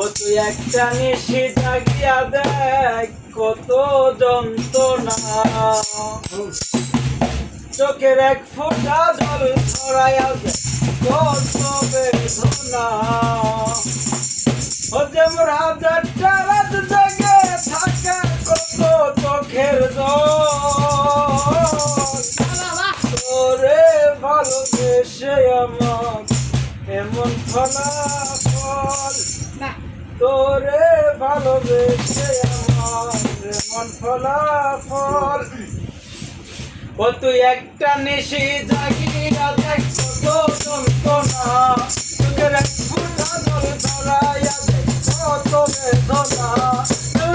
ও তুই একটা নিশি জাগিয়া দেখ কত যন্ত্রণা। চোখের এক ফোঁটা জল ছড়াইয়া কত বেদনা। ও যেমন হাজারটা রাত জেগে থাকে কত চোখের জল। ভালোবেসে আমার এমন তোরে ভালোবেসে মন ফলাফল ও তুই একটা নিশি জাগিয়া দেখ, কত যন্ত্রণা। তোদের এক ফুটা জল ধরাইয়া দেখ, কত বেদনা। দুই